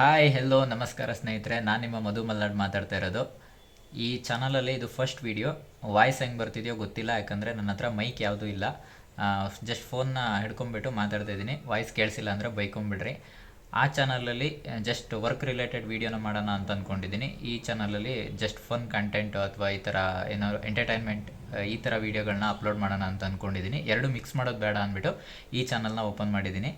Hi hello ನಮಸ್ಕಾರ ಸ್ನೇಹಿತರೆ. ನಾನು ನಿಮ್ಮ ಮಧು ಮಲ್ಲಾಡ್ ಮಾತಾಡ್ತಾ ಇರೋದು. ಈ ಚಾನಲಲ್ಲಿ ಇದು ಫಸ್ಟ್ ವಿಡಿಯೋ ವಾಯ್ಸ್ ಹೆಂಗೆ ಬರ್ತಿದೆಯೋ ಗೊತ್ತಿಲ್ಲ, ಯಾಕಂದರೆ ನನ್ನ ಹತ್ರ ಮೈಕ್ ಯಾವುದೂ ಇಲ್ಲ. ಜಸ್ಟ್ ಫೋನ್ನ ಹಿಡ್ಕೊಂಬಿಟ್ಟು ಮಾತಾಡ್ತಾ ಇದ್ದೀನಿ. ವಾಯ್ಸ್ ಕೇಳಿಸಿಲ್ಲ ಅಂದರೆ ಬೈಕೊಂಬಿಡ್ರಿ ಆ ಚಾನಲಲ್ಲಿ ಜಸ್ಟ್ ವರ್ಕ್ ರಿಲೇಟೆಡ್ ವೀಡಿಯೋನ ಮಾಡೋಣ ಅಂತ ಅಂದ್ಕೊಂಡಿದ್ದೀನಿ ಈ ಚಾನಲಲ್ಲಿ ಜಸ್ಟ್ ಫನ್ ಕಂಟೆಂಟ್ ಅಥವಾ ಈ ಥರ ಏನಾದ್ರು ಎಂಟರ್ಟೈನ್ಮೆಂಟ್ ಈ ಥರ ವೀಡಿಯೋಗಳನ್ನ ಅಪ್ಲೋಡ್ ಮಾಡೋಣ ಅಂತ ಅಂದ್ಕೊಂಡಿದ್ದೀನಿ ಎರಡು ಮಿಕ್ಸ್ ಮಾಡೋದು ಬೇಡ ಅಂದ್ಬಿಟ್ಟು ಈ ಚಾನಲ್ನ ಓಪನ್ ಮಾಡಿದ್ದೀನಿ.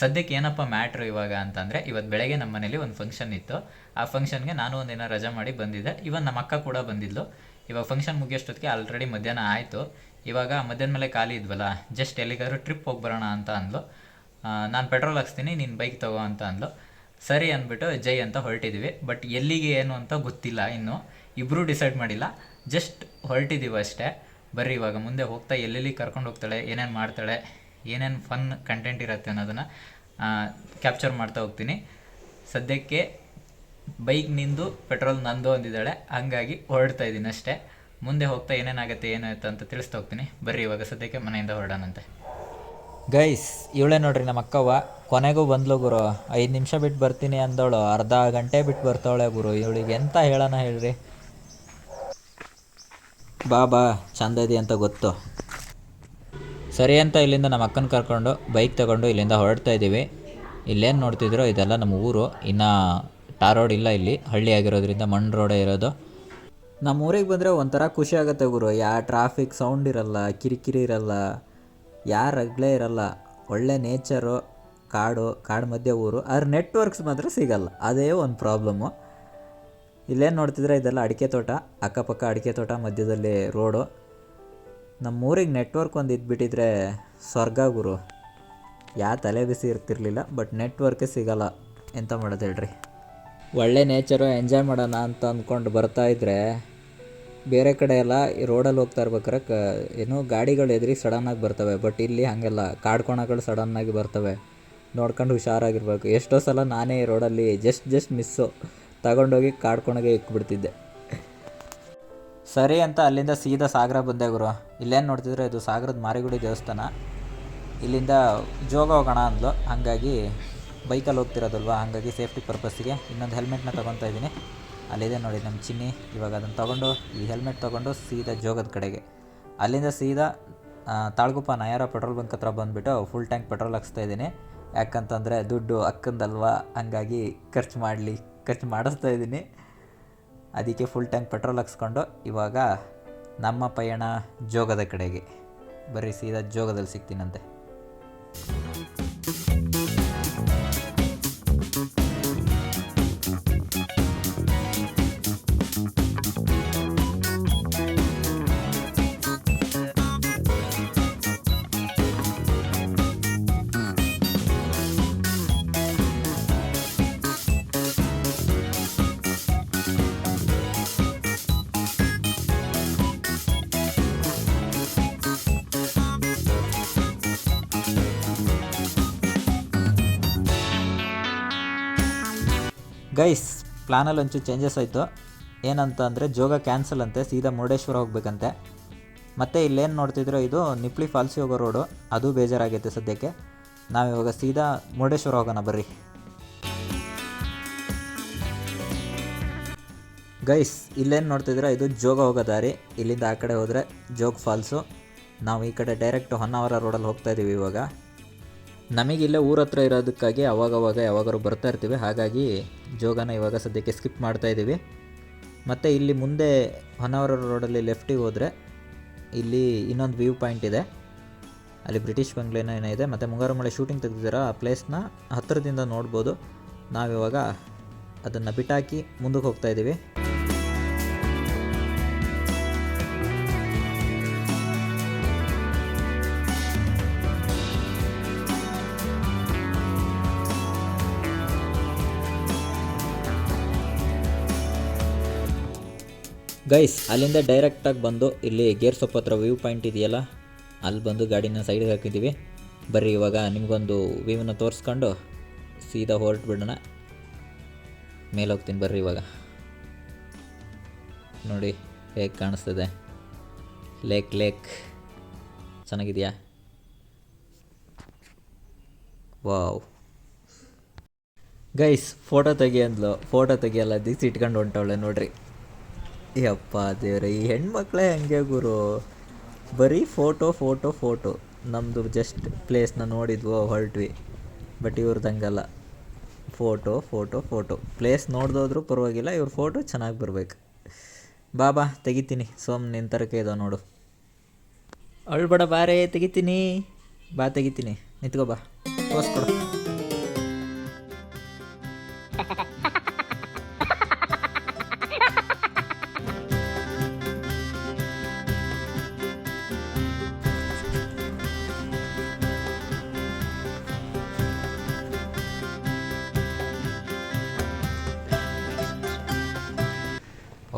ಸದ್ಯಕ್ಕೆ ಏನಪ್ಪ ಮ್ಯಾಟ್ರು ಇವಾಗ ಅಂತಂದರೆ ಇವತ್ತು ಬೆಳಗ್ಗೆ ನಮ್ಮ ಮನೇಲಿ ಒಂದು ಫಂಕ್ಷನ್ ಇತ್ತು. ಆ ಫಂಕ್ಷನ್ಗೆ ನಾನು ಒಂದಿನ ರಜೆ ಮಾಡಿ ಬಂದಿದ್ದೆ. ಇವನ್ ನಮ್ಮ ಅಕ್ಕ ಕೂಡ ಬಂದಿದ್ಲು. ಇವಾಗ ಫಂಕ್ಷನ್ ಮುಗಿಯೋಷ್ಟೊತ್ತಿಗೆ ಆಲ್ರೆಡಿ ಮಧ್ಯಾಹ್ನ ಆಯಿತು. ಇವಾಗ ಮಧ್ಯಾಹ್ನ ಮೇಲೆ ಖಾಲಿ ಇದ್ವಲ್ಲ ಜಸ್ಟ್ ಎಲ್ಲಿಗಾದ್ರೂ ಟ್ರಿಪ್ ಹೋಗಿ ಬರೋಣ ಅಂತ ಅಂದ್ಲು. ನಾನು ಪೆಟ್ರೋಲ್ ಹಾಕ್ಸ್ತೀನಿ, ನೀನು ಬೈಕ್ ತಗೋ ಅಂತ ಅಂದ್ಲು. ಸರಿ ಅಂದ್ಬಿಟ್ಟು ಜೈ ಅಂತ ಹೊರಟಿದ್ವಿ. ಬಟ್ ಎಲ್ಲಿಗೆ ಏನು ಅಂತ ಗೊತ್ತಿಲ್ಲ ಇನ್ನು. ಇಬ್ಬರೂ ಡಿಸೈಡ್ ಮಾಡಿಲ್ಲ. ಜಸ್ಟ್ ಹೊರಟಿದ್ದೀವಿ ಅಷ್ಟೇ. ಬರ್ರಿ, ಇವಾಗ ಮುಂದೆ ಹೋಗ್ತಾ ಎಲ್ಲೆಲ್ಲಿ ಕರ್ಕೊಂಡು ಹೋಗ್ತಾಳೆ, ಏನೇನು ಮಾಡ್ತಾಳೆ ಏನೇನು ಫನ್ ಕಂಟೆಂಟ್ ಇರುತ್ತೆ ಅನ್ನೋದನ್ನು ಕ್ಯಾಪ್ಚರ್ ಮಾಡ್ತಾ ಹೋಗ್ತೀನಿ. ಸದ್ಯಕ್ಕೆ ಬೈಕ್ ನಿಂದು ಪೆಟ್ರೋಲ್ ನಂದು ಅಂದಿದ್ದಾಳೆ. ಹಂಗಾಗಿ ಹೊರಡ್ತಾ ಇದ್ದೀನಿ ಅಷ್ಟೇ. ಮುಂದೆ ಹೋಗ್ತಾ ಏನೇನಾಗುತ್ತೆ ಏನಾಯ್ತು ಅಂತ ತಿಳಿಸ್ತಾ ಹೋಗ್ತೀನಿ. ಬರ್ರಿ ಇವಾಗ ಸದ್ಯಕ್ಕೆ ಮನೆಯಿಂದ ಹೊರಡೋಣಂತೆ. ಗೈಸ್ ಇವಳೇ ನೋಡ್ರಿ ನಮ್ಮ ಅಕ್ಕವ್ವ. ಕೊನೆಗೂ ಬಂದ್ಲು ಗುರು. ಐದು ನಿಮಿಷ ಬಿಟ್ಟು ಬರ್ತೀನಿ ಅಂದವಳು. ಅರ್ಧ ಗಂಟೆ ಬಿಟ್ಟು ಬರ್ತಾವಳೆ ಗುರು. ಇವಳಿಗೆ ಎಂತ ಹೇಳೋಣ ಹೇಳ್ರಿ? ಬಾ ಬಾ, ಚಂದ ಇದೆ ಅಂತ ಗೊತ್ತು. ಸರಿ ಅಂತ ಇಲ್ಲಿಂದ ನಮ್ಮ ಅಕ್ಕನ ಕರ್ಕೊಂಡು ಬೈಕ್ ತಗೊಂಡು ಇಲ್ಲಿಂದ ಹೊರಡ್ತಾ ಇದ್ದೀವಿ. ಇಲ್ಲೇನು ನೋಡ್ತಿದ್ರೋ ಇದೆಲ್ಲ ನಮ್ಮ ಊರು. ಇನ್ನು ಟಾರ್ ರೋಡ್ ಇಲ್ಲ ಇಲ್ಲಿ. ಹಳ್ಳಿ ಆಗಿರೋದ್ರಿಂದ ಮಣ್ಣು ರೋಡೇ ಇರೋದು. ನಮ್ಮ ಊರಿಗೆ ಬಂದರೆ ಒಂಥರ ಖುಷಿ ಆಗುತ್ತೆ ಗುರು. ಯಾ ಟ್ರಾಫಿಕ್ ಸೌಂಡ್ ಇರಲ್ಲ, ಕಿರಿಕಿರಿ ಇರಲ್ಲ, ಯಾರ ಅಗ್ಲೇ ಇರಲ್ಲ. ಒಳ್ಳೆ ನೇಚರು ಕಾಡು ಕಾಡು ಮಧ್ಯೆ ಊರು. ಆದ್ರೆ ನೆಟ್ವರ್ಕ್ಸ್ ಮಾತ್ರ ಸಿಗಲ್ಲ. ಅದೇ ಒಂದು ಪ್ರಾಬ್ಲಮ್ಮು ಇಲ್ಲೇನು ನೋಡ್ತಿದ್ರೆ ಇದೆಲ್ಲ ಅಡಿಕೆ ತೋಟ, ಅಕ್ಕಪಕ್ಕ ಅಡಿಕೆ ತೋಟ ಮಧ್ಯದಲ್ಲಿ ರೋಡು. ನಮ್ಮ ಊರಿಗೆ ನೆಟ್ವರ್ಕ್ ಒಂದು ಇದ್ಬಿಟ್ಟಿದ್ರೆ ಸ್ವರ್ಗ ಗುರು. ಯಾವ ತಲೆ ಬಿಸಿ ಇರ್ತಿರ್ಲಿಲ್ಲ ಬಟ್ ನೆಟ್ವರ್ಕೇ ಸಿಗಲ್ಲ ಎಂತ ಮಾಡೋದು ಹೇಳ್ರಿ. ಒಳ್ಳೆ ನೇಚರು ಎಂಜಾಯ್ ಮಾಡೋಣ ಅಂತ ಅಂದ್ಕೊಂಡು ಬರ್ತಾ ಇದ್ರೆ ಬೇರೆ ಕಡೆ ಎಲ್ಲ ಈ ರೋಡಲ್ಲಿ ಹೋಗ್ತಾ ಇರ್ಬೇಕಾರೆ ಕ, ಏನು ಗಾಡಿಗಳು ಎದುರಿಗೆ ಸಡನ್ನಾಗಿ ಬರ್ತವೆ ಬಟ್ ಇಲ್ಲಿ ಹಾಗೆಲ್ಲ ಕಾಡ್ಕೊಣಗಳು ಸಡನ್ನಾಗಿ ಬರ್ತವೆ. ನೋಡ್ಕೊಂಡು ಹುಷಾರಾಗಿರ್ಬೇಕು. ಎಷ್ಟೋ ಸಲ ನಾನೇ ರೋಡಲ್ಲಿ ಜಸ್ಟ್ ಜಸ್ಟ್ ಮಿಸ್ಸು ತಗೊಂಡೋಗಿ ಕಾಡ್ಕೊಣಗೆ ಇಕ್ಬಿಡ್ತಿದ್ದೆ. ಸರಿ ಅಂತ ಅಲ್ಲಿಂದ ಸೀದಾ ಸಾಗರ ಬಂದೆ ಗುರು. ಇಲ್ಲೇನು ನೋಡ್ತಿದ್ರೆ, ಇದು ಸಾಗರದ ಮಾರಿಗುಡಿ ದೇವಸ್ಥಾನ. ಇಲ್ಲಿಂದ ಜೋಗ ಹೋಗೋಣ ಅಂದ್ಲು. ಹಾಗಾಗಿ ಬೈಕಲ್ಲಿ ಹೋಗ್ತಿರೋದಲ್ವ? ಹಾಗಾಗಿ ಸೇಫ್ಟಿ ಪರ್ಪಸ್ಸಿಗೆ ಇನ್ನೊಂದು ಹೆಲ್ಮೆಟ್ನ ತೊಗೊತಾ ಇದ್ದೀನಿ. ಅಲ್ಲಿದೆ ನೋಡಿ ನಮ್ಮ ಚಿನ್ನಿ. ಇವಾಗ ಅದನ್ನು ತೊಗೊಂಡು, ಈ ಹೆಲ್ಮೆಟ್ ತೊಗೊಂಡು ಸೀದಾ ಜೋಗದ ಕಡೆಗೆ. ಅಲ್ಲಿಂದ ಸೀದಾ ತಾಳ್ಗುಪ್ಪ ನಯಾರ ಪೆಟ್ರೋಲ್ ಬಂಕ್ ಹತ್ರ ಬಂದುಬಿಟ್ಟು ಫುಲ್ ಟ್ಯಾಂಕ್ ಪೆಟ್ರೋಲ್ ಹಾಕ್ಸ್ತಾ ಇದ್ದೀನಿ. ಯಾಕಂತಂದರೆ ದುಡ್ಡು ಅಕ್ಕಂದಲ್ವಾ? ಹಂಗಾಗಿ ಖರ್ಚು ಮಾಡಲಿ, ಖರ್ಚು ಮಾಡಿಸ್ತಾ ಇದ್ದೀನಿ. ಅದಕ್ಕೆ ಫುಲ್ ಟ್ಯಾಂಕ್ ಪೆಟ್ರೋಲ್ ಹಾಕ್ಸ್ಕೊಂಡು ಇವಾಗ ನಮ್ಮ ಪಯಣ ಜೋಗದ ಕಡೆಗೆ. ಬರೀ ಸೀದಾ ಜೋಗದಲ್ಲಿ ಸಿಗ್ತೀನಂತೆ. ಗೈಸ್ ಪ್ಲ್ಯಾನಲ್ಲಿ ಒಂಚೂರು ಚೇಂಜಸ್ ಆಯಿತು. ಏನಂತ ಅಂದರೆ ಜೋಗ ಕ್ಯಾನ್ಸಲ್ ಅಂತೆ, ಸೀದಾ ಮುರುಡೇಶ್ವರ ಹೋಗ್ಬೇಕಂತೆ. ಮತ್ತು ಇಲ್ಲೇನು ನೋಡ್ತಿದ್ರು ಇದು ನಿಪ್ಲಿ ಫಾಲ್ಸಿ ಹೋಗೋ ರೋಡು ಅದು ಬೇಜಾರಾಗೈತೆ ಸದ್ಯಕ್ಕೆ. ನಾವಿವಾಗ ಸೀದಾ ಮುರುಡೇಶ್ವರ ಹೋಗೋಣ ಬರ್ರಿ. ಗೈಸ್, ಇಲ್ಲೇನು ನೋಡ್ತಿದ್ರೆ ಇದು ಜೋಗ ಹೋಗೋ ದಾರಿ. ಇಲ್ಲಿಂದ ಆ ಕಡೆ ಹೋದರೆ ಜೋಗ ಫಾಲ್ಸು ನಾವು ಈ ಕಡೆ ಡೈರೆಕ್ಟ್ ಹೊನ್ನಾವರ ರೋಡಲ್ಲಿ ಹೋಗ್ತಾ ಇದ್ದೀವಿ ಇವಾಗ. ನಮಗಿಲ್ಲೇ ಊರ ಹತ್ರ ಇರೋದಕ್ಕಾಗಿ ಅವಾಗವಾಗ ಯಾವಾಗಾರು ಬರ್ತಾ ಇರ್ತೀವಿ. ಹಾಗಾಗಿ ಜೋಗನ ಇವಾಗ ಸದ್ಯಕ್ಕೆ ಸ್ಕಿಪ್ ಮಾಡ್ತಾ ಇದ್ದೀವಿ ಮತ್ತು ಇಲ್ಲಿ ಮುಂದೆ ಹೊನ್ನಾವರ ರೋಡಲ್ಲಿ ಲೆಫ್ಟಿಗೆ ಹೋದರೆ ಇಲ್ಲಿ ಇನ್ನೊಂದು ವ್ಯೂ ಪಾಯಿಂಟ್ ಇದೆ. ಅಲ್ಲಿ ಬ್ರಿಟಿಷ್ ಬಂಗ್ಲೆನ ಏನೋ ಇದೆ. ಮತ್ತು ಮುಂಗಾರು ಮಳೆ ಶೂಟಿಂಗ್ ತೆಗೆದಿದ್ದೀರ, ಆ ಪ್ಲೇಸ್ನ ಹತ್ತಿರದಿಂದ ನೋಡ್ಬೋದು. ನಾವಿವಾಗ ಅದನ್ನು ಬಿಟ್ಟಾಕಿ ಮುಂದಕ್ಕೆ ಹೋಗ್ತಾ ಗೈಸ್ ಅಲ್ಲಿಂದ ಡೈರೆಕ್ಟಾಗಿ ಬಂದು ಇಲ್ಲಿ ಗೇರ್ ಸೊಪ್ಪು ಹತ್ರ ವ್ಯೂ ಪಾಯಿಂಟ್ ಇದೆಯಲ್ಲ ಅಲ್ಲಿ ಬಂದು ಗಾಡಿನ ಸೈಡ್ಗೆ ಹಾಕಿದ್ದೀವಿ ಬರ್ರಿ ಇವಾಗ ನಿಮಗೊಂದು ವ್ಯೂವನ್ನ ತೋರಿಸ್ಕೊಂಡು ಸೀದಾ ಹೊರಟು ಬಿಡೋಣ. ಮೇಲೆ ಹೋಗ್ತೀನಿ ಬರ್ರಿ ಇವಾಗ. ನೋಡಿ, ಹೇಗೆ ಕಾಣಿಸ್ತದೆ. ಲೇಕ್ ಲೇಕ್ ಚೆನ್ನಾಗಿದೆಯಾ? ವಾವ್ ಗೈಸ್ ಫೋಟೋ ತೆಗಿ ಅಂದ್ಲು ಫೋಟೋ ತೆಗಿಯಲ್ಲ ದಿಸ್ ಇಟ್ಕೊಂಡು ಹೊಂಟವಳೆ, ನೋಡ್ರಿ. ಯಪ್ಪ ದೇವ್ರೆ, ಈ ಹೆಣ್ಮಕ್ಳೇ ಹಂಗೆ ಗುರು. ಬರೀ ಫೋಟೋ ಫೋಟೋ ಫೋಟೋ ನಮ್ಮದು ಜಸ್ಟ್ ಪ್ಲೇಸ್ನ ನೋಡಿದ್ವೋ ಹೊರಟ್ವಿ ಬಟ್ ಇವ್ರದ್ದು ಹಂಗಲ್ಲ. ಫೋಟೋ ಫೋಟೋ ಫೋಟೋ ಪ್ಲೇಸ್ ನೋಡ್ದೋದ್ರೂ ಪರವಾಗಿಲ್ಲ, ಇವ್ರ ಫೋಟೋ ಚೆನ್ನಾಗಿ ಬರ್ಬೇಕು. ಬಾ ಬಾ, ತೆಗಿತೀನಿ. ಸೋಮ್ ನಿಂತರಕ್ಕೆ ಇದಾವೆ ನೋಡು. ಅಳ್ಬೇಡ ಬಾರೇ, ತೆಗಿತೀನಿ. ಬಾ, ತೆಗಿತೀನಿ. ನಿಂತ್ಕೋ ಬಾ. ಪೋಸ್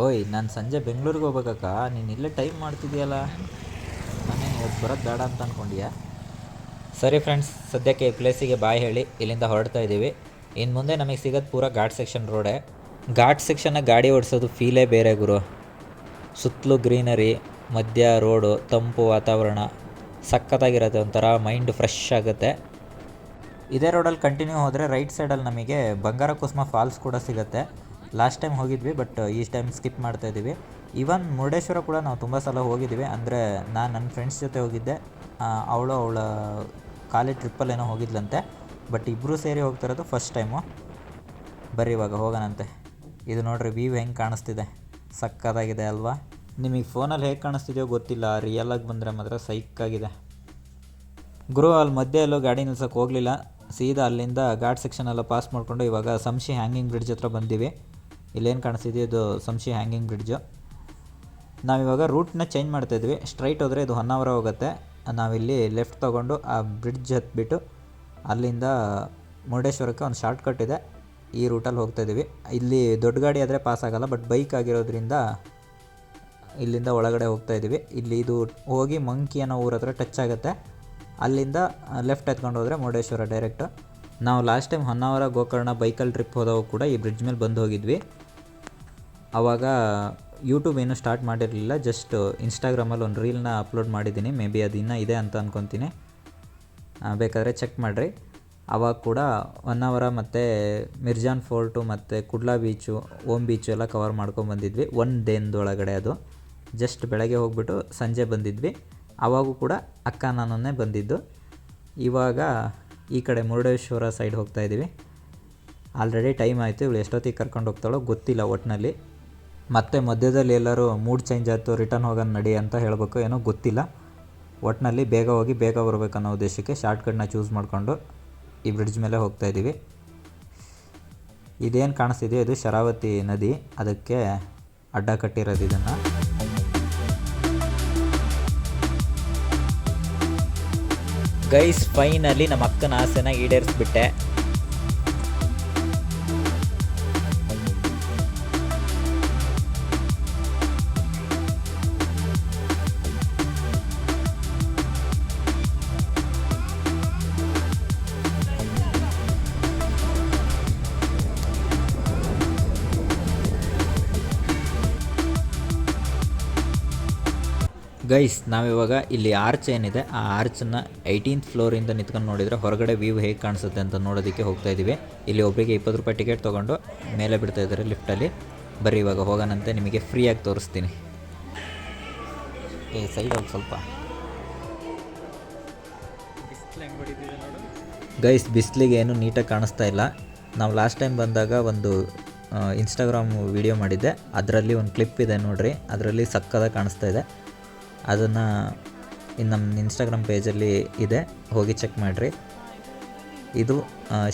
ಓಯ್, ನಾನು ಸಂಜೆ ಬೆಂಗಳೂರಿಗೆ ಹೋಗ್ಬೇಕಕ್ಕ ನೀನು ಇಲ್ಲೇ ಟೈಮ್ ಮಾಡ್ತಿದ್ಯಲ್ಲ? ನಾನೇನು ಇವತ್ತು ಬರೋದು ಬೇಡ ಅಂತ ಅಂದ್ಕೊಂಡಿಯಾ ಸರಿ ಫ್ರೆಂಡ್ಸ್ ಸದ್ಯಕ್ಕೆ ಈ ಪ್ಲೇಸಿಗೆ ಬಾಯ್ ಹೇಳಿ. ಇಲ್ಲಿಂದ ಹೊರಡ್ತಾ ಇದ್ದೀವಿ. ಇನ್ನು ಮುಂದೆ ನಮಗೆ ಸಿಗೋದು ಪೂರ ಘಾಟ್ ಸೆಕ್ಷನ್ ರೋಡೇ ಘಾಟ್ ಸೆಕ್ಷನ್ನ ಗಾಡಿ ಓಡಿಸೋದು ಫೀಲೇ ಬೇರೆ ಗುರು. ಸುತ್ತಲೂ ಗ್ರೀನರಿ ಮಧ್ಯ ರೋಡು ತಂಪು ವಾತಾವರಣ. ಸಖತ್ತಾಗಿರತ್ತೆ ಒಂಥರ ಮೈಂಡ್ ಫ್ರೆಶ್ ಆಗುತ್ತೆ. ಇದೇ ರೋಡಲ್ಲಿ ಕಂಟಿನ್ಯೂ ಹೋದರೆ ರೈಟ್ ಸೈಡಲ್ಲಿ ನಮಗೆ ಬಂಗಾರ ಕುಸುಮ ಫಾಲ್ಸ್ ಕೂಡ ಸಿಗುತ್ತೆ. ಲಾಸ್ಟ್ ಟೈಮ್ ಹೋಗಿದ್ವಿ ಬಟ್ ಈ ಟೈಮ್ ಸ್ಕಿಪ್ ಮಾಡ್ತಾ ಇದ್ದೀವಿ ಈವನ್ ಮುರುಡೇಶ್ವರ ಕೂಡ ನಾವು ತುಂಬ ಸಲ ಹೋಗಿದ್ದೀವಿ ಅಂದರೆ, ನಾನು ನನ್ನ ಫ್ರೆಂಡ್ಸ್ ಜೊತೆ ಹೋಗಿದ್ದೆ. ಅವಳು ಅವಳ ಕಾಲೇಜ್ ಟ್ರಿಪ್ಪಲ್ಲೇನೋ ಹೋಗಿದ್ಲಂತೆ. ಬಟ್ ಇಬ್ಬರೂ ಸೇರಿ ಹೋಗ್ತಿರೋದು ಫಸ್ಟ್ ಟೈಮು ಬರ್ರಿ ಇವಾಗ ಹೋಗೋಣಂತೆ. ಇದು ನೋಡ್ರಿ ವ್ಯೂ ಹೆಂಗೆ ಕಾಣಿಸ್ತಿದೆ. ಸಕ್ಕತ್ತಾಗಿದೆ ಅಲ್ವಾ? ನಿಮಗೆ ಫೋನಲ್ಲಿ ಹೇಗೆ ಕಾಣಿಸ್ತಿದೆಯೋ ಗೊತ್ತಿಲ್ಲ. ರಿಯಲಾಗಿ ಬಂದರೆ ಮಾತ್ರ ಸೈಕ್ಕಾಗಿದೆ ಗುರು ಅಲ್ಲಿ ಮಧ್ಯೆ ಎಲ್ಲೋ ಗಾಡಿ ನಿಲ್ಸೋಕೆ ಹೋಗಲಿಲ್ಲ. ಸೀದಾ ಅಲ್ಲಿಂದ ಘಾಟ್ ಸೆಕ್ಷನ್ ಎಲ್ಲ ಪಾಸ್ ಮಾಡಿಕೊಂಡು ಇವಾಗ ಸಂಶಿ ಹ್ಯಾಂಗಿಂಗ್ ಬ್ರಿಡ್ಜ್ ಹತ್ರ ಬಂದೀವಿ. ಇಲ್ಲೇನು ಕಾಣಿಸ್ತಿದೆ? ಇದು ಸಂಶಿ ಹ್ಯಾಂಗಿಂಗ್ ಬ್ರಿಡ್ಜು ನಾವಿವಾಗ ರೂಟ್ನ ಚೇಂಜ್ ಮಾಡ್ತಾಯಿದ್ವಿ ಸ್ಟ್ರೈಟ್ ಹೋದರೆ ಇದು ಹೊನ್ನಾವರ ಹೋಗುತ್ತೆ. ನಾವಿಲ್ಲಿ ಲೆಫ್ಟ್ ತೊಗೊಂಡು ಆ ಬ್ರಿಡ್ಜ್ ಹತ್ಬಿಟ್ಟು ಅಲ್ಲಿಂದ ಮುರುಡೇಶ್ವರಕ್ಕೆ ಒಂದು ಶಾರ್ಟ್ ಕಟ್ ಇದೆ. ಈ ರೂಟಲ್ಲಿ ಹೋಗ್ತಾಯಿದ್ದೀವಿ ಇಲ್ಲಿ ದೊಡ್ಡ ಗಾಡಿ ಆದರೆ ಪಾಸ್ ಆಗೋಲ್ಲ ಬಟ್ ಬೈಕ್ ಆಗಿರೋದ್ರಿಂದ ಇಲ್ಲಿಂದ ಒಳಗಡೆ ಹೋಗ್ತಾ ಇದ್ದೀವಿ. ಇಲ್ಲಿ ಇದು ಹೋಗಿ ಮಂಕಿ ಅನ್ನೋ ಊರ ಹತ್ರ ಟಚ್ ಆಗುತ್ತೆ. ಅಲ್ಲಿಂದ ಲೆಫ್ಟ್ ಎತ್ಕೊಂಡು ಹೋದರೆ ಮುರುಡೇಶ್ವರ ಡೈರೆಕ್ಟು ನಾವು ಲಾಸ್ಟ್ ಟೈಮ್ ಹೊನ್ನಾವರ ಗೋಕರ್ಣ ಬೈಕಲ್ಲಿ ಟ್ರಿಪ್ ಹೋದಾಗ ಕೂಡ ಈ ಬ್ರಿಡ್ಜ್ ಮೇಲೆ ಬಂದು ಹೋಗಿದ್ವಿ. ಆವಾಗ ಯೂಟ್ಯೂಬ್ ಏನೂ ಸ್ಟಾರ್ಟ್ ಮಾಡಿರಲಿಲ್ಲ ಜಸ್ಟ್ ಇನ್ಸ್ಟಾಗ್ರಾಮಲ್ಲಿ ಒಂದು ರೀಲ್ನ ಅಪ್ಲೋಡ್ ಮಾಡಿದ್ದೀನಿ ಮೇ ಬಿ ಅದು ಇನ್ನೂ ಇದೆ ಅಂತ ಅಂದ್ಕೊತೀನಿ ಬೇಕಾದರೆ ಚೆಕ್ ಮಾಡಿರಿ. ಆವಾಗ ಕೂಡ ಒನ್ ಅವರ ಮತ್ತು ಮಿರ್ಜಾನ್ ಫೋರ್ಟು ಮತ್ತು ಕುಡ್ಲಾ ಬೀಚು ಓಮ್ ಬೀಚು ಎಲ್ಲ ಕವರ್ ಮಾಡ್ಕೊಂಬಂದಿದ್ವಿ ಒನ್ ಡೇಂದೊಳಗಡೆ ಅದು. ಜಸ್ಟ್ ಬೆಳಗ್ಗೆ ಹೋಗ್ಬಿಟ್ಟು ಸಂಜೆ ಬಂದಿದ್ವಿ. ಆವಾಗೂ ಕೂಡ ಅಕ್ಕ ನಾನೇ ಬಂದಿದ್ದು. ಇವಾಗ ಈ ಕಡೆ ಮುರುಡೇಶ್ವರ ಸೈಡ್ ಹೋಗ್ತಾ ಇದ್ದೀವಿ ಆಲ್ರೆಡಿ ಟೈಮ್ ಆಯಿತು, ಇವಳು ಎಷ್ಟೊತ್ತಿಗೆ ಕರ್ಕೊಂಡು ಹೋಗ್ತಾಳೋ ಗೊತ್ತಿಲ್ಲ ಒಟ್ಟಿನಲ್ಲಿ ಮತ್ತೆ ಮಧ್ಯದಲ್ಲಿ ಎಲ್ಲರೂ ಮೂಡ್ ಚೇಂಜ್ ಆಯಿತು ರಿಟರ್ನ್ ಹೋಗೋಣ ನಡಿ ಅಂತ ಹೇಳಬೇಕು, ಏನೋ ಗೊತ್ತಿಲ್ಲ. ಒಟ್ಟಿನಲ್ಲಿ ಬೇಗ ಹೋಗಿ ಬೇಗ ಬರಬೇಕು ಅನ್ನೋ ಉದ್ದೇಶಕ್ಕೆ ಶಾರ್ಟ್ಕಟ್ನ ಚೂಸ್ ಮಾಡಿಕೊಂಡು ಈ ಬ್ರಿಡ್ಜ್ ಮೇಲೆ ಹೋಗ್ತಾ ಇದ್ದೀವಿ. ಇದೇನು ಕಾಣಿಸ್ತಿದೆಯೋ ಇದು ಶರಾವತಿ ನದಿ, ಅದಕ್ಕೆ ಅಡ್ಡ ಕಟ್ಟಿರೋದು ಇದನ್ನು. ಗೈಸ್ ಫೈನಲಿ ನಮ್ಮ ಅಕ್ಕನ ಆಸೆನ ಈಡೇರಿಸ್ಬಿಟ್ಟೆ. ಗೈಸ್, ನಾವಿವಾಗ ಇಲ್ಲಿ ಆರ್ಚ್ ಏನಿದೆ, ಆ ಆರ್ಚನ್ನು ಏಯ್ಟೀನ್ತ್ ಫ್ಲೋರಿಂದ ನಿಂತ್ಕೊಂಡು ನೋಡಿದರೆ ಹೊರಗಡೆ ವ್ಯೂ ಹೇಗೆ ಕಾಣಿಸುತ್ತೆ ಅಂತ ನೋಡೋದಕ್ಕೆ ಹೋಗ್ತಾ ಇದ್ದೀವಿ ಇಲ್ಲಿ ಒಬ್ಬರಿಗೆ ಇಪ್ಪತ್ತು ರೂಪಾಯಿ ಟಿಕೆಟ್ ತೊಗೊಂಡು ಮೇಲೆ ಬಿಡ್ತಾ ಇದ್ದಾರೆ ಲಿಫ್ಟಲ್ಲಿ ಬರೀ ಇವಾಗ ಹೋಗೋಣಂತೆ, ನಿಮಗೆ ಫ್ರೀಯಾಗಿ ತೋರಿಸ್ತೀನಿ. ಏ ಸೈಡ್ ಹೋಗಿ ಸ್ವಲ್ಪ. ಗೈಸ್, ಬಿಸಿಲಿಗೆ ಏನು ನೀಟಾಗಿ ಕಾಣಿಸ್ತಾ ಇಲ್ಲ. ನಾವು ಲಾಸ್ಟ್ ಟೈಮ್ ಬಂದಾಗ ಒಂದು ಇನ್ಸ್ಟಾಗ್ರಾಮ್ ವಿಡಿಯೋ ಮಾಡಿದ್ದೆ. ಅದರಲ್ಲಿ ಒಂದು ಕ್ಲಿಪ್ ಇದೆ ನೋಡ್ರಿ. ಅದರಲ್ಲಿ ಸಕ್ಕದಾಗಿ ಕಾಣಿಸ್ತಾ ಇದೆ. ಅದನ್ನು ಇನ್ನು ನಮ್ಮ ಇನ್ಸ್ಟಾಗ್ರಾಮ್ ಪೇಜಲ್ಲಿ ಇದೆ. ಹೋಗಿ ಚೆಕ್ ಮಾಡಿರಿ. ಇದು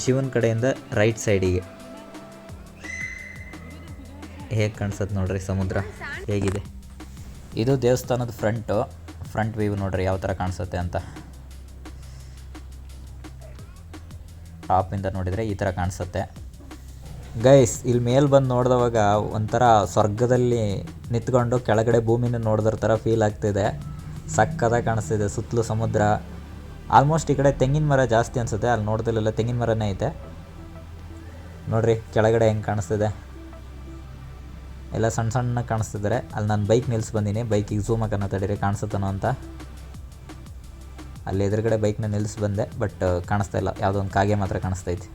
ಶಿವನ್ ಕಡೆಯಿಂದ ರೈಟ್ ಸೈಡಿಗೆ ಹೇಗೆ ಕಾಣಿಸುತ್ತೆ ನೋಡ್ರಿ ಸಮುದ್ರ? ಹೇಗಿದೆ? ಇದು ದೇವಸ್ಥಾನದ ಫ್ರಂಟು ಫ್ರಂಟ್ ವ್ಯೂ ನೋಡ್ರಿ ಯಾವ ಥರ ಕಾಣಿಸುತ್ತೆ ಅಂತ. ಟಾಪಿಂದ ನೋಡಿದರೆ ಈ ಥರ ಕಾಣಿಸುತ್ತೆ. ಗೈಸ್ ಇಲ್ಲಿ ಮೇಲೆ ಬಂದು ನೋಡಿದವಾಗ ಒಂಥರ ಸ್ವರ್ಗದಲ್ಲಿ ನಿಂತ್ಕೊಂಡು ಕೆಳಗಡೆ ಭೂಮಿನ ನೋಡಿದ್ರ ಥರ ಫೀಲ್ ಆಗ್ತಿದೆ. ಸಕ್ಕದ ಕಾಣಿಸ್ತಿದೆ, ಸುತ್ತಲೂ ಸಮುದ್ರ. ಆಲ್ಮೋಸ್ಟ್ ಈ ಕಡೆ ತೆಂಗಿನ ಮರ ಜಾಸ್ತಿ ಅನಿಸುತ್ತೆ, ಅಲ್ಲಿ ನೋಡ್ದಲ್ಲೆಲ್ಲ ತೆಂಗಿನ ಮರನೇ ಐತೆ. ನೋಡ್ರಿ, ಕೆಳಗಡೆ ಹೆಂಗೆ ಕಾಣಿಸ್ತಿದೆ. ಎಲ್ಲ ಸಣ್ಣ ಸಣ್ಣ ಕಾಣಿಸ್ತಿದ್ದಾರೆ. ಅಲ್ಲಿ ನಾನು ಬೈಕ್ ನಿಲ್ಸಿ ಬಂದೀನಿ ಬೈಕಿಗೆ ಝೂಮ್ ಹಾಕೋಣ ತಡೀರಿ ಕಾಣಿಸುತ್ತನೋ ಅಂತ. ಅಲ್ಲಿ ಎದುರುಗಡೆ ಬೈಕ್ನ ನಿಲ್ಲಿಸಿ ಬಂದೆ ಬಟ್ ಕಾಣಿಸ್ತಾ ಇಲ್ಲ. ಯಾವುದೋ ಒಂದು ಕಾಗೆ ಮಾತ್ರ ಕಾಣಿಸ್ತೈತಿ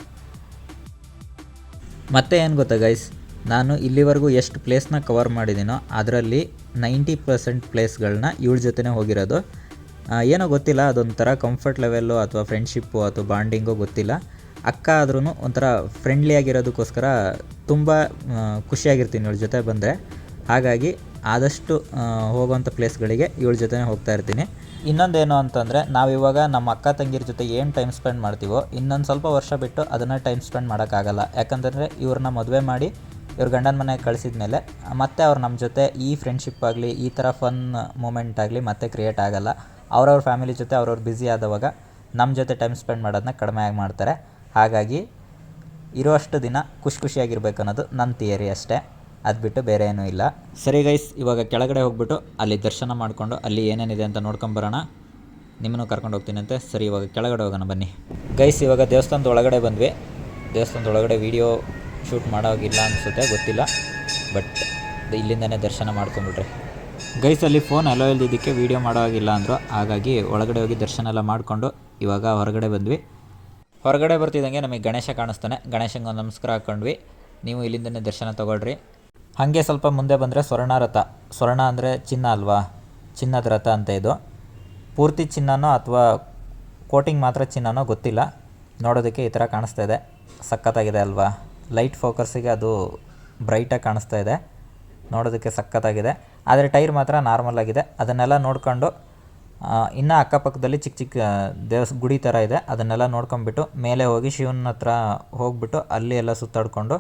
ಮತ್ತೆ ಏನು ಗೊತ್ತಾ ಗೈಸ್ ನಾನು ಇಲ್ಲಿವರೆಗೂ ಎಷ್ಟು ಪ್ಲೇಸ್ನ ಕವರ್ ಮಾಡಿದ್ದೀನೋ ಅದರಲ್ಲಿ ನೈಂಟಿ ಪರ್ಸೆಂಟ್ ಪ್ಲೇಸ್ಗಳನ್ನ ಇವಳ ಜೊತೆನೇ ಹೋಗಿರೋದು. ಏನೋ ಗೊತ್ತಿಲ್ಲ, ಅದೊಂಥರ ಕಂಫರ್ಟ್ ಲೆವೆಲ್ಲು ಅಥವಾ ಫ್ರೆಂಡ್ಶಿಪ್ಪು ಅಥವಾ ಬಾಂಡಿಂಗು ಗೊತ್ತಿಲ್ಲ. ಅಕ್ಕ ಆದ್ರೂ ಒಂಥರ ಫ್ರೆಂಡ್ಲಿ ಆಗಿರೋದಕ್ಕೋಸ್ಕರ ತುಂಬ ಖುಷಿಯಾಗಿರ್ತೀನಿ ಇವಳ ಜೊತೆ ಬಂದರೆ. ಹಾಗಾಗಿ ಆದಷ್ಟು ಹೋಗೋವಂಥ ಪ್ಲೇಸ್ಗಳಿಗೆ ಇವಳ ಜೊತೆನೇ ಹೋಗ್ತಾ ಇರ್ತೀನಿ. ಇನ್ನೊಂದೇನು ಅಂತಂದರೆ, ನಾವಿವಾಗ ನಮ್ಮ ಅಕ್ಕ ತಂಗಿರ ಜೊತೆ ಏನು ಟೈಮ್ ಸ್ಪೆಂಡ್ ಮಾಡ್ತೀವೋ, ಇನ್ನೊಂದು ಸ್ವಲ್ಪ ವರ್ಷ ಬಿಟ್ಟು ಅದನ್ನು ಟೈಮ್ ಸ್ಪೆಂಡ್ ಮಾಡೋಕ್ಕಾಗಲ್ಲ. ಯಾಕಂತಂದರೆ, ಇವ್ರನ್ನ ಮದುವೆ ಮಾಡಿ ಇವ್ರ ಗಂಡನ ಮನೆಗೆ ಕಳಿಸಿದ ಮೇಲೆ ಮತ್ತೆ ಅವ್ರು ನಮ್ಮ ಜೊತೆ ಈ ಫ್ರೆಂಡ್ಶಿಪ್ ಆಗಲಿ, ಈ ಥರ ಫನ್ ಮೂಮೆಂಟ್ ಆಗಲಿ ಮತ್ತೆ ಕ್ರಿಯೇಟ್ ಆಗಲ್ಲ. ಅವ್ರವ್ರ ಫ್ಯಾಮಿಲಿ ಜೊತೆ ಅವ್ರವ್ರು ಬ್ಯುಸಿ ಆದವಾಗ ನಮ್ಮ ಜೊತೆ ಟೈಮ್ ಸ್ಪೆಂಡ್ ಮಾಡೋದನ್ನ ಕಡಿಮೆ ಆಗಿ ಮಾಡ್ತಾರೆ. ಹಾಗಾಗಿ, ಇರುವಷ್ಟು ದಿನ ಖುಷಿ ಖುಷಿಯಾಗಿರ್ಬೇಕು ಅನ್ನೋದು ನನ್ನ ಥಿಯರಿ ಅಷ್ಟೇ. ಅದು ಬಿಟ್ಟು ಬೇರೆ ಏನೂ ಇಲ್ಲ. ಸರಿ ಗೈಸ್ ಇವಾಗ ಕೆಳಗಡೆ ಹೋಗ್ಬಿಟ್ಟು ಅಲ್ಲಿ ದರ್ಶನ ಮಾಡಿಕೊಂಡು ಅಲ್ಲಿ ಏನೇನಿದೆ ಅಂತ ನೋಡ್ಕೊಂಬರೋಣ ನಿಮ್ಮನ್ನು ಕರ್ಕೊಂಡು ಹೋಗ್ತೀನಿ ಅಂತೆ. ಸರಿ, ಇವಾಗ ಕೆಳಗಡೆ ಹೋಗೋಣ, ಬನ್ನಿ. ಗೈಸ್ ಇವಾಗ ದೇವಸ್ಥಾನದ ಒಳಗಡೆ ಬಂದ್ವಿ. ದೇವಸ್ಥಾನದ ಒಳಗಡೆ ವೀಡಿಯೋ ಶೂಟ್ ಮಾಡೋಗಿಲ್ಲ ಅನಿಸುತ್ತೆ, ಗೊತ್ತಿಲ್ಲ. ಬಟ್ ಇಲ್ಲಿಂದನೇ ದರ್ಶನ ಮಾಡ್ಕೊಂಬಿಟ್ರಿ ಗೈಸ್ ಅಲ್ಲಿ ಫೋನ್ ಅಲೋ ಇಲ್ದಿದ್ದಕ್ಕೆ ವೀಡಿಯೋ ಮಾಡೋ ಹಾಗಿಲ್ಲ ಅಂದರು. ಹಾಗಾಗಿ ಒಳಗಡೆ ಹೋಗಿ ದರ್ಶನ ಎಲ್ಲ ಮಾಡಿಕೊಂಡು ಇವಾಗ ಹೊರಗಡೆ ಬಂದ್ವಿ. ಹೊರಗಡೆ ಬರ್ತಿದ್ದಂಗೆ ನಮಗೆ ಗಣೇಶ ಕಾಣಿಸ್ತಾನೆ. ಗಣೇಶಂಗೆ ನಮಸ್ಕಾರ ಹಾಕ್ಕೊಂಡ್ವಿ ನೀವು ಇಲ್ಲಿಂದನೇ ದರ್ಶನ ತೊಗೊಳ್ರಿ. ಹಾಗೆ ಸ್ವಲ್ಪ ಮುಂದೆ ಬಂದರೆ ಸ್ವರ್ಣ ರಥ ಸ್ವರ್ಣ ಅಂದರೆ ಚಿನ್ನ ಅಲ್ವಾ? ಚಿನ್ನದ ರಥ ಅಂತ ಇದು. ಪೂರ್ತಿ ಚಿನ್ನನೋ ಅಥವಾ ಕೋಟಿಂಗ್ ಮಾತ್ರ ಚಿನ್ನನೋ ಗೊತ್ತಿಲ್ಲ. ನೋಡೋದಕ್ಕೆ ಈ ಥರ ಕಾಣಿಸ್ತಾ ಇದೆ. ಸಖತ್ತಾಗಿದೆ ಅಲ್ವಾ? ಲೈಟ್ ಫೋಕಸ್ಸಿಗೆ ಅದು ಬ್ರೈಟಾಗಿ ಕಾಣಿಸ್ತಾ ಇದೆ. ನೋಡೋದಕ್ಕೆ ಸಖತ್ತಾಗಿದೆ. ಆದರೆ ಟೈರ್ ಮಾತ್ರ ನಾರ್ಮಲ್ ಆಗಿದೆ. ಅದನ್ನೆಲ್ಲ ನೋಡ್ಕೊಂಡು ಇನ್ನು ಅಕ್ಕಪಕ್ಕದಲ್ಲಿ ಚಿಕ್ಕ ಚಿಕ್ಕ ದೇವಸ್, ಗುಡಿ ಥರ ಇದೆ. ಅದನ್ನೆಲ್ಲ ನೋಡ್ಕೊಂಬಿಟ್ಟು ಮೇಲೆ ಹೋಗಿ ಶಿವನ ಹತ್ರ ಹೋಗ್ಬಿಟ್ಟು, ಅಲ್ಲಿ ಎಲ್ಲ ಸುತ್ತಾಡಿಕೊಂಡು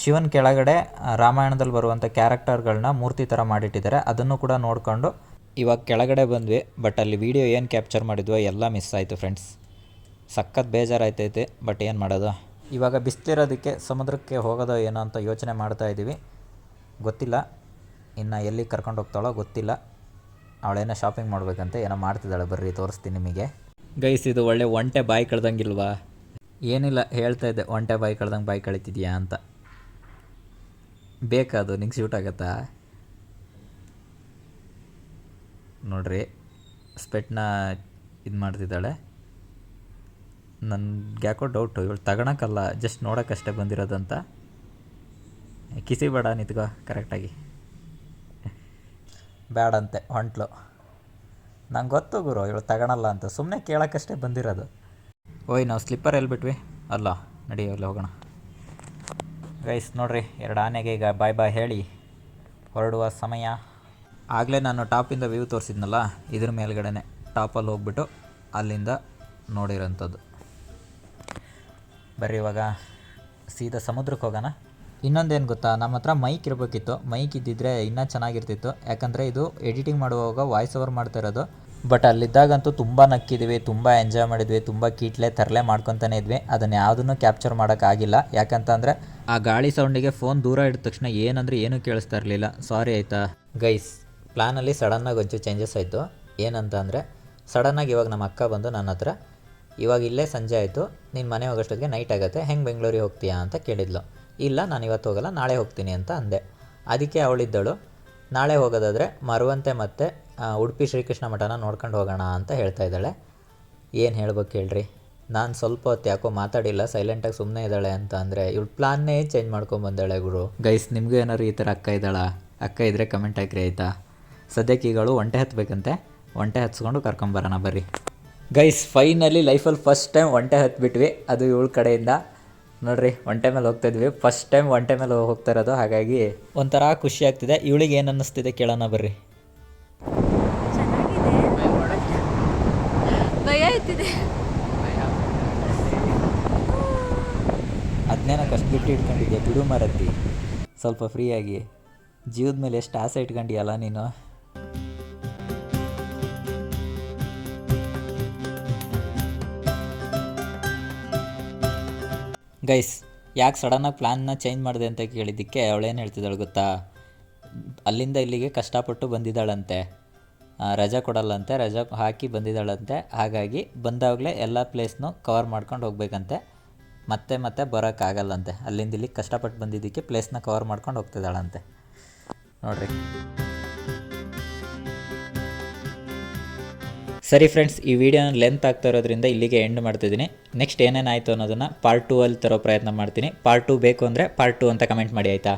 ಶಿವನ ಕೆಳಗಡೆ ರಾಮಾಯಣದಲ್ಲಿ ಬರುವಂಥ ಕ್ಯಾರೆಕ್ಟರ್ಗಳನ್ನ ಮೂರ್ತಿ ಥರ ಮಾಡಿಟ್ಟಿದ್ದಾರೆ. ಅದನ್ನು ಕೂಡ ನೋಡಿಕೊಂಡು ಇವಾಗ ಕೆಳಗಡೆ ಬಂದ್ವಿ ಬಟ್ ಅಲ್ಲಿ ವೀಡಿಯೋ ಏನು ಕ್ಯಾಪ್ಚರ್ ಮಾಡಿದ್ವೋ ಎಲ್ಲ ಮಿಸ್ ಆಯಿತು ಫ್ರೆಂಡ್ಸ್. ಸಖತ್ ಬೇಜಾರಾಯ್ತೈತೆ ಬಟ್ ಏನು ಮಾಡೋದು? ಇವಾಗ ಬಿಸ್ತಿರೋದಕ್ಕೆ ಸಮುದ್ರಕ್ಕೆ ಹೋಗೋದೋ ಏನೋ ಅಂತ ಯೋಚನೆ ಮಾಡ್ತಾ ಇದ್ದೀವಿ ಗೊತ್ತಿಲ್ಲ ಇನ್ನು ಎಲ್ಲಿ ಕರ್ಕೊಂಡು ಹೋಗ್ತಾಳೋ ಗೊತ್ತಿಲ್ಲ. ಅವಳೇನೋ ಶಾಪಿಂಗ್ ಮಾಡಬೇಕಂತೆ ಏನೋ ಮಾಡ್ತಿದ್ದಾಳೆ ಬರ್ರಿ ತೋರಿಸ್ತೀನಿ ನಿಮಗೆ. ಗೈಸ್ ಇದು ಒಳ್ಳೆ ಒಂಟೆ ಬಾಯಿ ಕಳ್ದಂಗಿಲ್ವಾ? ಏನಿಲ್ಲ ಹೇಳ್ತಾ ಇದ್ದೆ ಒಂಟೆ ಬಾಯಿ ಕಳ್ದಂಗೆ ಬಾಯಿ ಕಳಿತಿದ್ಯಾ ಅಂತ. ಬೇಕಾದು ನಿಂಗೆ ಶೂಟ್ ಆಗತ್ತಾ? ನೋಡ್ರಿ, ಸ್ಪೆಟ್ನ ಇದು ಮಾಡ್ತಿದ್ದಾಳೆ. ನನ್ಗೆ ಯಾಕೋ ಡೌಟು ಇವಳು ತಗೊಳಕ್ಕಲ್ಲ ಜಸ್ಟ್ ನೋಡೋಕ್ಕಷ್ಟೇ ಬಂದಿರೋದಂತ. ಕಿಸಿ ಬೇಡ ನಿಂತ್ಕೋ ಕರೆಕ್ಟಾಗಿ ಬೇಡಂತೆ ಹೊಂಟ್ಲು. ನಂಗೆ ಗೊತ್ತು ಗುರು, ಇವಳು ತಗೊಳಲ್ಲ ಅಂತ. ಸುಮ್ಮನೆ ಕೇಳೋಕ್ಕಷ್ಟೇ ಬಂದಿರೋದು. ಓಯ್, ನಾವು ಸ್ಲಿಪ್ಪರ್ ಎಲ್ಲಿ ಬಿಟ್ವಿ ಅಲ್ಲ, ನಡಿ, ಅಲ್ಲಿ ಹೋಗೋಣ. ಗೈಸ್, ನೋಡ್ರಿ, ಎರಡು ಆನೆಗೆ ಈಗ ಬಾಯ್ ಬಾಯ್ ಹೇಳಿ ಹೊರಡುವ ಸಮಯ. ಆಗಲೇ ನಾನು ಟಾಪಿಂದ ವ್ಯೂ ತೋರಿಸಿದ್ನಲ್ಲ, ಇದ್ರ ಮೇಲ್ಗಡೆ ಟಾಪಲ್ಲಿ ಹೋಗ್ಬಿಟ್ಟು ಅಲ್ಲಿಂದ ನೋಡಿರೋಂಥದ್ದು. ಬರ್ರಿ ಇವಾಗ ಸೀದಾ ಸಮುದ್ರಕ್ಕೆ ಹೋಗೋಣ. ಇನ್ನೊಂದೇನು ಗೊತ್ತಾ, ನಮ್ಮ ಹತ್ರ ಮೈಕ್ ಇರಬೇಕಿತ್ತು. ಮೈಕ್ ಇದ್ದಿದ್ರೆ ಇನ್ನೂ ಚೆನ್ನಾಗಿರ್ತಿತ್ತು. ಯಾಕಂದರೆ ಇದು ಎಡಿಟಿಂಗ್ ಮಾಡುವಾಗ ವಾಯ್ಸ್ ಓವರ್ ಮಾಡ್ತಾ ಇರೋದು. ಬಟ್ ಅಲ್ಲಿದ್ದಾಗಂತೂ ತುಂಬ ನಕ್ಕಿದ್ವಿ, ತುಂಬ ಎಂಜಾಯ್ ಮಾಡಿದ್ವಿ, ತುಂಬ ಕೀಟ್ಲೆ ತರಲೆ ಮಾಡ್ಕೊತಾನೆ ಇದ್ವಿ. ಅದನ್ನು ಯಾವುದನ್ನು ಕ್ಯಾಪ್ಚರ್ ಮಾಡೋಕ್ಕಾಗಿಲ್ಲ ಯಾಕಂತಂದರೆ ಆ ಗಾಳಿ ಸೌಂಡಿಗೆ ಫೋನ್ ದೂರ ಇದ್ದ ತಕ್ಷಣ ಏನಂದ್ರೆ ಏನೂ ಕೇಳಿಸ್ತಾ ಇರಲಿಲ್ಲ. ಸಾರಿ ಆಯಿತಾ. ಗೈಸ್ ಪ್ಲ್ಯಾನಲ್ಲಿ ಸಡನ್ನಾಗಿ ಒಂಚೂರು ಚೇಂಜಸ್ ಆಯಿತು. ಏನಂತ ಅಂದರೆ ಸಡನ್ನಾಗಿ ಇವಾಗ ನಮ್ಮ ಅಕ್ಕ ಬಂದು ನನ್ನ ಹತ್ರ, ಇವಾಗ ಇಲ್ಲೇ ಸಂಜೆ ಆಯಿತು ನಿನ್ನ ಮನೆ ಹೋಗೋಷ್ಟೊತ್ತಿಗೆ ನೈಟ್ ಆಗುತ್ತೆ, ಹೆಂಗೆ ಬೆಂಗಳೂರಿಗೆ ಹೋಗ್ತೀಯಾ? ಅಂತ ಕೇಳಿದ್ಲು. ಇಲ್ಲ, ನಾನು ಇವತ್ತು ಹೋಗಲ್ಲ, ನಾಳೆ ಹೋಗ್ತೀನಿ ಅಂತ ಅಂದೆ. ಅದಕ್ಕೆ ಅವಳಿದ್ದಳು ನಾಳೆ ಹೋಗೋದಾದರೆ ಮರುವಂತೆ ಮತ್ತೆ ಉಡುಪಿ ಶ್ರೀಕೃಷ್ಣ ಮಠನ ನೋಡ್ಕೊಂಡು ಹೋಗೋಣ ಅಂತ ಹೇಳ್ತಾ ಇದ್ದಾಳೆ. ಏನು ಹೇಳ್ಬೇಕು ಹೇಳ್ರಿ? ನಾನು ಸ್ವಲ್ಪ ಹೊತ್ತು ಯಾಕೋ ಮಾತಾಡಿಲ್ಲ ಸೈಲೆಂಟಾಗಿ ಸುಮ್ಮನೆ ಇದ್ದಾಳೆ ಅಂತ ಅಂದರೆ, ಇವಳು ಪ್ಲಾನ್ನೇ ಚೇಂಜ್ ಮಾಡ್ಕೊಂಬಂದಾಳೆ ಗುರು. ಗೈಸ್ ನಿಮಗೂ ಏನಾದ್ರು ಈ ಥರ ಅಕ್ಕ ಇದ್ದಾಳ? ಅಕ್ಕ ಇದ್ದರೆ ಕಮೆಂಟ್ ಹಾಕ್ರಿ ಆಯಿತಾ? ಸದ್ಯಕ್ಕೆ ಈಗಳು ಒಂಟೆ ಹತ್ತಬೇಕಂತೆ ಒಂಟೆ ಹತ್ಸ್ಕೊಂಡು ಕರ್ಕೊಂಬರೋಣ ಬರ್ರಿ. ಗೈಸ್ ಫೈನಲಿ ಲೈಫಲ್ಲಿ ಫಸ್ಟ್ ಟೈಮ್ ಒಂಟೆ ಹತ್ಬಿಟ್ವಿ. ಅದು ಇವಳ ಕಡೆಯಿಂದ. ನೋಡ್ರಿ, ಒಂಟೆ ಮೇಲೆ ಹೋಗ್ತಾ ಇದ್ವಿ. ಫಸ್ಟ್ ಟೈಮ್ ಒಂಟೆ ಮೇಲೆ ಹೋಗ್ತಾ ಇರೋದು. ಹಾಗಾಗಿ ಒಂಥರ ಖುಷಿ ಆಗ್ತಿದೆ. ಇವಳಿಗೆ ಏನು ಅನ್ನಿಸ್ತಿದೆ ಕೇಳೋಣ, ಬರ್ರಿ. ಅದನ್ನೇನೋ ಕಷ್ಟ ಬಿಟ್ಟು ಇಟ್ಕೊಂಡಿದ್ದೆ ಬಿಡು ಮರತಿ. ಸ್ವಲ್ಪ ಫ್ರೀಯಾಗಿ ಜೀವದ ಮೇಲೆ ಎಷ್ಟು ಆಸೆ ಇಟ್ಕೊಂಡಿಯಲ್ಲ ನೀನು? ಗೈಸ್ ಯಾಕೆ ಸಡನ್ನಾಗಿ ಪ್ಲ್ಯಾನ್ನ ಚೇಂಜ್ ಮಾಡಿದೆ ಅಂತ ಕೇಳಿದ್ದಕ್ಕೆ ಅವಳೇನು ಹೇಳ್ತಿದ್ದಾಳೆ ಗೊತ್ತಾ? ಅಲ್ಲಿಂದ ಇಲ್ಲಿಗೆ ಕಷ್ಟಪಟ್ಟು ಬಂದಿದ್ದಾಳಂತೆ. ರಜಾ ಕೊಡಲ್ಲಂತೆ, ರಜಾ ಹಾಕಿ ಬಂದಿದ್ದಾಳಂತೆ. ಹಾಗಾಗಿ ಬಂದಾಗಲೇ ಎಲ್ಲ ಪ್ಲೇಸ್ನೂ ಕವರ್ ಮಾಡ್ಕೊಂಡು ಹೋಗ್ಬೇಕಂತೆ. ಮತ್ತೆ ಮತ್ತೆ ಬರೋಕ್ಕಾಗಲ್ಲಂತೆ. ಅಲ್ಲಿಂದ ಇಲ್ಲಿ ಕಷ್ಟಪಟ್ಟು ಬಂದಿದ್ದಕ್ಕೆ ಪ್ಲೇಸ್ನ ಕವರ್ ಮಾಡ್ಕೊಂಡು ಹೋಗ್ತಿದ್ದಾಳಂತೆ. ನೋಡ್ರಿ. ಸರಿ ಫ್ರೆಂಡ್ಸ್ ಈ ವಿಡಿಯೋನ ಲೆಂತ್ ಆಗ್ತಾ ಇರೋದ್ರಿಂದ ಇಲ್ಲಿಗೆ ಎಂಡ್ ಮಾಡ್ತಿದ್ದೀನಿ. ನೆಕ್ಸ್ಟ್ ಏನೇನಾಯಿತು ಅನ್ನೋದನ್ನು ಪಾರ್ಟ್ ಟೂ ಅಲ್ಲಿ ತರೋ ಪ್ರಯತ್ನ ಮಾಡ್ತೀನಿ. ಪಾರ್ಟ್ ಟೂ ಬೇಕು ಅಂದರೆ ಪಾರ್ಟ್ ಟೂ ಅಂತ ಕಮೆಂಟ್ ಮಾಡಿ, ಆಯಿತಾ?